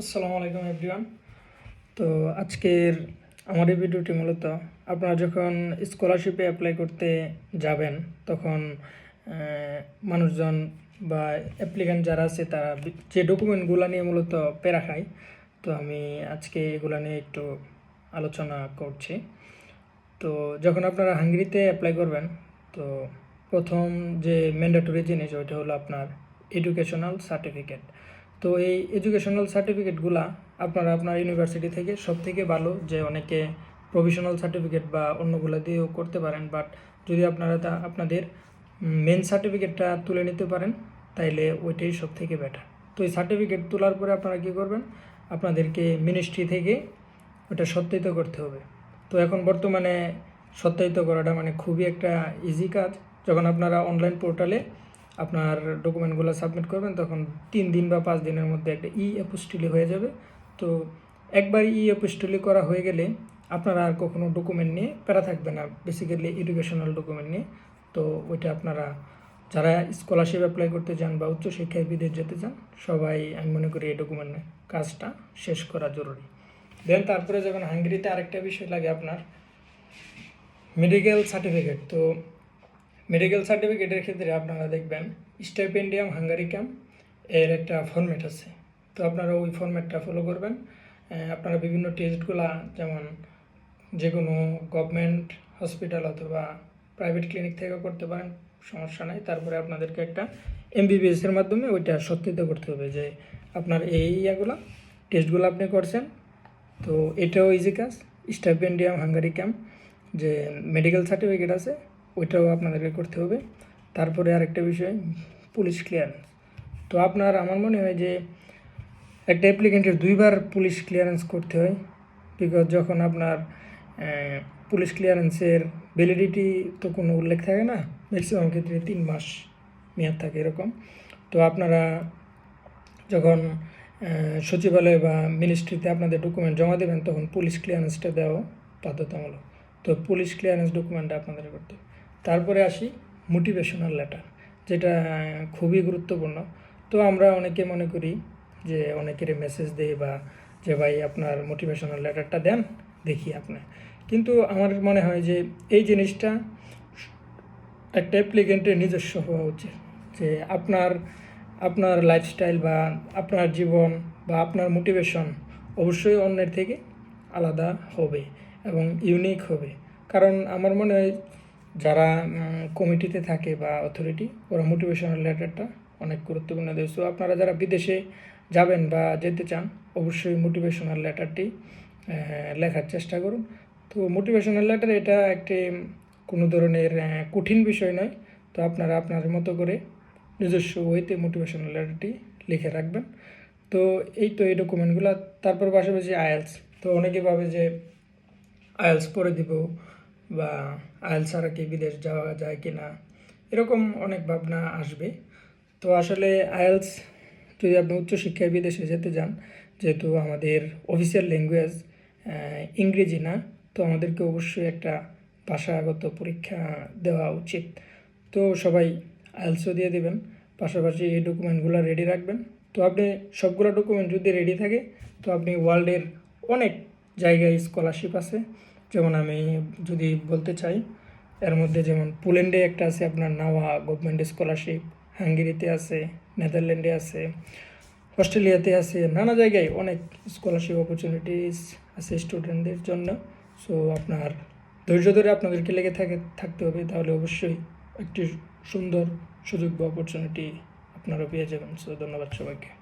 আসসালামু আলাইকুম এভরিওয়ান। তো আজকের আমার এই ভিডিওটি মূলত আপনারা যখন স্কলারশিপে অ্যাপ্লাই করতে যাবেন, তখন মানুষজন বা অ্যাপ্লিক্যান্ট যারা আছে তারা যে ডকুমেন্টগুলো নিয়ে মূলত প্যারা খায়, তো আমি আজকে এগুলো নিয়ে একটু আলোচনা করছি। তো যখন আপনারা হাঙ্গেরিতে অ্যাপ্লাই করবেন, তো প্রথম যে ম্যান্ডেটরি জিনিস ওইটা হলো আপনার এডুকেশনাল সার্টিফিকেট তো এই এডুকেশনাল সার্টিফিকেটগুলা আপনারা আপনার ইউনিভার্সিটি থেকে সব থেকে ভালো যে অনেকে প্রভিশনাল সার্টিফিকেট বা অন্যগুলো দিয়েও করতে পারেন বাট যদি আপনারা তা আপনাদের মেন সার্টিফিকেটটা তুলে নিতে পারেন, তাইলে ওইটাই সব থেকে বেটার তো এই সার্টিফিকেট তোলার পরে আপনারা কী করবেন? আপনাদেরকে মিনিস্ট্রি থেকে ওটা সত্যায়িত করতে হবে। তো এখন বর্তমানে সত্যায়িত করাটা মানে খুবই একটা ইজি কাজ। যখন আপনারা অনলাইন পোর্টালে আপনার ডকুমেন্টগুলো সাবমিট করবেন, তখন তিন দিন বা পাঁচ দিনের মধ্যে একটা ই অ্যাপোস্টিলি হয়ে যাবে। তো একবার ই অ্যাপোস্টিলি করা হয়ে গেলে আপনারা আর কখনো ডকুমেন্ট নিয়ে প্যারা থাকবে না বেসিক্যালি এডুকেশনাল ডকুমেন্ট নিয়ে। তো ওইটা আপনারা যারা স্কলারশিপ অ্যাপ্লাই করতে চান বা উচ্চশিক্ষায় বিদেশ যেতে চান, সবাই আমি মনে করি এই ডকুমেন্ট কাজটা শেষ করা জরুরি। দেন তারপরে যখন হাঙ্গেরিতে আরেকটা বিষয় লাগে আপনার মেডিকেল সার্টিফিকেট তো মেডিকেল সার্টিফিকেটের ক্ষেত্রে আপনারা দেখবেন স্টাইপেন্ডিয়াম হাঙ্গারি ক্যাম্প এর একটা ফরম্যাট আছে। তো আপনারা ওই ফরম্যাটটা ফলো করবেন। আপনারা বিভিন্ন টেস্টগুলা যেমন যে কোনো গভর্নমেন্ট হসপিটাল অথবা প্রাইভেট ক্লিনিক থেকেও করতে পারেন, সমস্যা নাই। তারপরে আপনাদেরকে একটা এমবিবিএস এর মাধ্যমে ওইটা সত্যিত করতে হবে যে আপনার এই ইয়াগুলো টেস্টগুলো আপনি করছেন। তো এটাও ইজি কাজ। স্টাইপেন্ডিয়াম হাঙ্গারি ক্যাম্প যে মেডিকেল সার্টিফিকেট আছে ওইটাও আপনাদেরকে করতে হবে। তারপরে আরেকটা বিষয় পুলিশ ক্লিয়ারেন্স তো আপনার, আমার মনে হয় যে একটা অ্যাপ্লিকেন্টের দুইবার পুলিশ ক্লিয়ারেন্স করতে হয়। বিকজ যখন আপনার পুলিশ ক্লিয়ারেন্সের ভ্যালিডিটি তো কোনো উল্লেখ থাকে না ম্যাক্সিমাম ক্ষেত্রে তিন মাস মেয়াদ থাকে এরকম। তো আপনারা যখন সচিবালয় বা মিনিস্ট্রিতে আপনাদের ডকুমেন্ট জমা দেবেন, তখন পুলিশ ক্লিয়ারেন্সটা দেওয়া বাধ্যতামূলক। তো পুলিশ ক্লিয়ারেন্স ডকুমেন্টটা আপনাদের করতে হবে। তারপরে আসি মোটিভেশনাল লেটার যেটা খুবই গুরুত্বপূর্ণ। তো আমরা অনেকে মনে করি যে অনেকের মেসেজ দেয় বা যে, ভাই, আপনার মোটিভেশনাল লেটারটা দেন, দেখি আপনি। কিন্তু আমার মনে হয় যে, এই জিনিসটা একটা অ্যাপ্লিকেন্টের নিজস্ব হওয়া উচিত। যে, আপনার আপনার লাইফস্টাইল বা আপনার জীবন বা আপনার মোটিভেশন অবশ্যই অন্যের থেকে আলাদা হবে এবং ইউনিক হবে। কারণ আমার মনে হয় যারা কমিটিতে থাকে বা অথরিটি ওরা মোটিভেশনাল লেটারটা অনেক গুরুত্বপূর্ণ দেয়। সো আপনারা যারা বিদেশে যাবেন বা যেতে চান, অবশ্যই মোটিভেশনাল লেটারটি লেখার চেষ্টা করুন। তো মোটিভেশনাল লেটার এটা একটি কোনো ধরনের কঠিন বিষয় নয়। তো, আপনারা আপনার মতো করে নিজস্ব ওয়েতে মোটিভেশনাল লেটারটি লিখে রাখবেন। তো, এই তো এই ডকুমেন্টগুলো তারপর পাশাপাশি আয়েলস তো, অনেকে ভাবে যে আয়েলস পরে দিব বা আয়েলস ছাড়া কি বিদেশ যাওয়া যায় কি না, এরকম অনেক ভাবনা আসবে। তো আসলে আয়েলস যদি আপনি উচ্চশিক্ষায় বিদেশে যেতে যান, যেহেতু আমাদের অফিসিয়াল ল্যাঙ্গুয়েজ ইংরেজি না, তো আমাদেরকে অবশ্যই একটা ভাষাগত পরীক্ষা দেওয়া উচিত। তো সবাই আয়েলসও দিয়ে দেবেন, পাশাপাশি এই ডকুমেন্টগুলো রেডি রাখবেন। তো আপনি সবগুলো ডকুমেন্ট যদি রেডি থাকে, তো আপনি ওয়ার্ল্ডের অনেক জায়গায় স্কলারশিপ আছে। যেমন আমি যদি বলতে চাই, এর মধ্যে যেমন পোল্যান্ডে একটা আছে আপনার নাওয়া গভর্নমেন্ট স্কলারশিপ হাঙ্গেরিতে আছে, নেদারল্যান্ডে আছে, অস্ট্রেলিয়াতে আছে, নানা জায়গায় অনেক স্কলারশিপ অপরচুনিটিস আছে স্টুডেন্টদের জন্য। সো আপনার ধৈর্য ধরে আপনাদেরকে লেগে থাকে, থাকতে হবে, তাহলে অবশ্যই একটি সুন্দর সুযোগ বা অপরচুনিটি আপনারা পেয়ে যাবেন। সো ধন্যবাদ সবাইকে।